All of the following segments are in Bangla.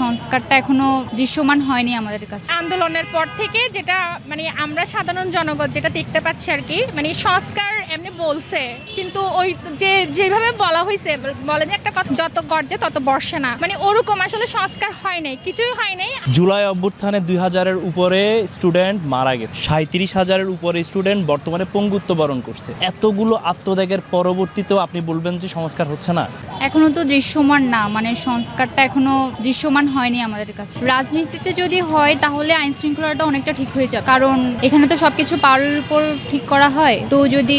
সংস্কারটা এখনও দৃশ্যমান হয়নি আমাদের কাছে। আন্দোলনের পর থেকে যেটা মানে আমরা সাধারণ জনগণ যেটা দেখতে পাচ্ছি আর কি মানে সংস্কার এমনি বলছে। কিন্তু ওই যে যেভাবে বলা হয়েছে বলে যে একটা কথা যত গর্জে তত বর্ষে না। মানে ওরকম আসলে সংস্কার হয় নাই কিছুই হয় নাই। জুলাই অভ্যুত্থানে দুই হাজারের উপরে স্টুডেন্ট মারা গেছে। সাঁত্রিশ হাজারের উপরে স্টুডেন্ট বর্তমানে পঙ্গুত্ব বরণ করছে। এতগুলো আত্মত্যাগের পরবর্তীতেও আপনি বলবেন যে সংস্কার হচ্ছে না? এখনও তো দৃশ্যমান না মানে সংস্কারটা এখনও দৃশ্যমান হয়নি আমাদের কাছে। রাজনীতিতে যদি হয়, তাহলে আইন শৃঙ্খলাটা অনেকটা ঠিক হয়ে যাবে। কারণ এখানে তো সবকিছু পাওয়ারের উপর ঠিক করা হয়। তো যদি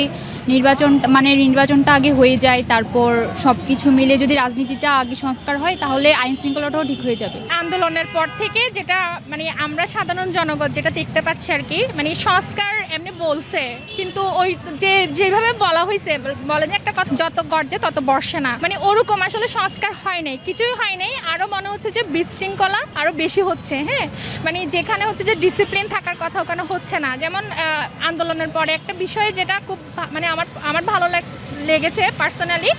নির্বাচন মানে নির্বাচনটা আগে হয়ে যায়, তারপর সব কিছু মিলে যদি রাজনীতিটা আগে সংস্কার হয়, তাহলে আইন শৃঙ্খলাটাও ঠিক হয়ে যাবে। আন্দোলনের পর থেকে যেটা মানে আমরা সাধারণ জনগণ যেটা দেখতে পাচ্ছি আর কি মানে সংস্কার এমনি বলছে, কিন্তু ওই যে, যেভাবে বলা হয়েছে বলে যে একটা কথা, যত গর্জে তত বর্ষে না। মানে ওরকম আসলে সংস্কার হয় নাই, কিছুই হয় নাই, আরও মনে হচ্ছে যে বিশৃঙ্খলা আরও বেশি হচ্ছে হ্যাঁ? মানে যেখানে হচ্ছে যে ডিসিপ্লিন থাকার কথা, ওখানে হচ্ছে না। যেমন আন্দোলনের পরে একটা বিষয় যেটা খুব মানে আমার আমার ভালো লাগ লেগেছে পার্সোনালি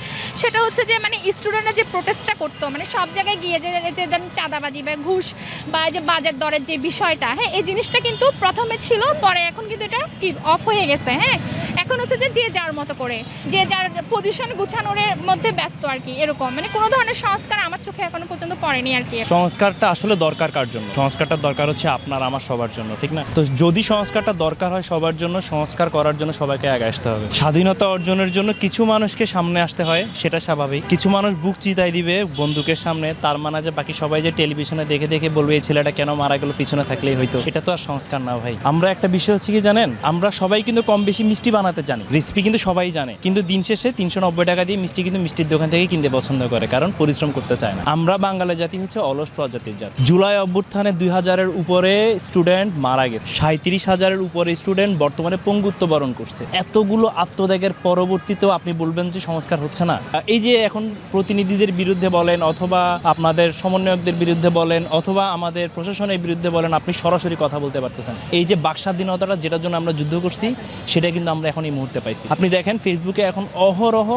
সেটা হচ্ছে যে মানে স্টুডেন্টরা যে প্রোটেস্টটা করতো মানে সব জায়গায় গিয়ে যে যে চাঁদাবাজি বা ঘুষ বা যে বাজার দরের যে বিষয়টা হ্যাঁ এই জিনিসটা কিন্তু প্রথমে ছিল, পরে এখন কিন্তু এটা কি অফ হয়ে গেছে হ্যাঁ? এখন হচ্ছে যে যে যার মতো করে, যে যার পজিশন গুছানোর মধ্যে ব্যস্ত আর কি, এরকম মানে কোনো ধরনের সংস্কার আমার চোখে এখনও পর্যন্ত পড়েনি আর কি। সংস্কারটা আসলে দরকার কার জন্য? সংস্কারটা দরকার হচ্ছে আপনার, আমার সবার জন্য, ঠিক না? তো যদি সংস্কারটা দরকার হয় সবার জন্য, সংস্কার করার জন্য সবাইকে আগে আসতে হবে। স্বাধীনতা অর্জনের জন্য কিছু মানুষকে সামনে আসতে হয় সেটা স্বাভাবিক। কিছু মানুষ বুক চিতাই দিবে বন্দুকের সামনে, তার মানে যে বাকি সবাই যে টেলিভিশনে দেখে দেখে বলবে, এই ছেলেটা কেন মারা গেল, পিছনে থাকলেই হয়তো। এটা তো আর সংস্কার না ভাই। আমরা একটা বিষয় হচ্ছে কি জানেন? আমরা সবাই কিন্তু কম বেশি মিষ্টি বানাতে জানি। রেসিপি কিন্তু সবাই জানে। কিন্তু দিন শেষে তিনশো নব্বই টাকা দিয়ে মিষ্টি কিন্তু মিষ্টির দোকান থেকে কিনতে পছন্দ করে, কারণ পরিশ্রম করতে চায় না। আমরা বাঙালি জাতি হচ্ছে অলস প্রজাতির জাতি। জুলাই অভ্যুত্থানে দুই হাজারের উপরে স্টুডেন্ট মারা গেছে। সাঁত্রিশ হাজারের উপরে স্টুডেন্ট বর্তমানে পঙ্গুত্ব বরণ করছে। এতগুলো আত্মত্যাগের পরবর্তীতেও আপনি বলবেন যে সংস্কার হচ্ছে না? এই যে এখন প্রতিনিধিদের বিরুদ্ধে বলেন অথবা আপনাদের সমন্বয়কদের বিরুদ্ধে বলেন অথবা আমাদের প্রশাসনের বিরুদ্ধে বলেন, আপনি সরাসরি কথা বলতে পারতেছেন। এই যে বাক স্বাধীনতাটা যেটার জন্য আমরা যুদ্ধ করছি, সেটা কিন্তু আমরা এখন এই মুহূর্তে পাইছি। আপনি দেখেন ফেসবুকে এখন অহরহ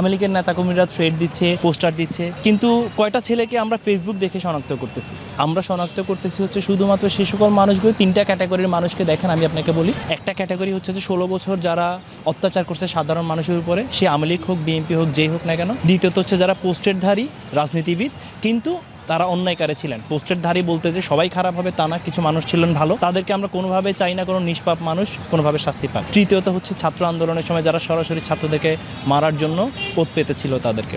আমেরিকার নেতাকর্মীরা থ্রেড দিচ্ছে, পোস্টার দিচ্ছে। কিন্তু কয়টা ছেলেকে আমরা ফেসবুক দেখে শনাক্ত করতেছি? আমরা শনাক্ত করতেছি হচ্ছে শুধুমাত্র সে সকল মানুষগুলো, তিনটা ক্যাটাগরির মানুষকে দেখেন, আমি আপনাকে বলি। একটা ক্যাটাগরি হচ্ছে যে ষোলো বছর যারা অত্যাচার করছে সাধারণ মানুষের উপরে, সে আওয়ামী লীগ হোক বিএনপি হোক, যেই হোক না কেন, দ্বিতীয়ত হচ্ছে যারা পোস্টের ধারী রাজনীতিবিদ, কিন্তু তারা অন্যায়কারী ছিলেন। পোস্টের ধারী বলতে যে সবাই খারাপ হবে তা না, কিছু মানুষ ছিলেন ভালো। তাদেরকে আমরা কোনোভাবে চাই না কোনো নিষ্পাপ মানুষ কোনোভাবে শাস্তি পাক। তৃতীয়ত হচ্ছে ছাত্র আন্দোলনের সময় যারা সরাসরি ছাত্রদেরকে মারার জন্য ওত পেতেছিল তাদেরকে।